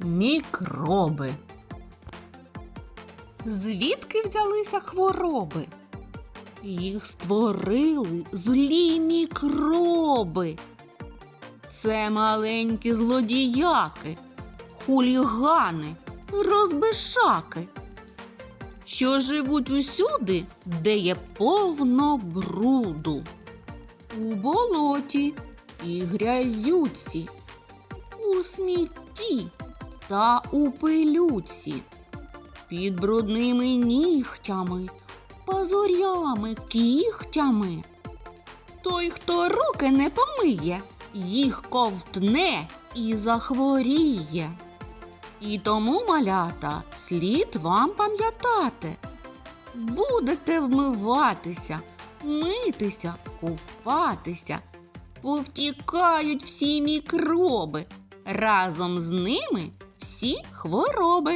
Мікроби. Звідки взялися хвороби? Їх створили злі мікроби. Це маленькі злодіяки, хулігани, розбишаки, що живуть усюди, де є повно бруду. У болоті і грязюці, у смітті та у пилюці, під брудними нігтями, пазурями, кігтями. Той, хто руки не помиє, їх ковтне і захворіє. І тому, малята, слід вам пам'ятати. Будете вмиватися, митися, купатися. Повтікають всі мікроби. Разом з ними всі хвороби.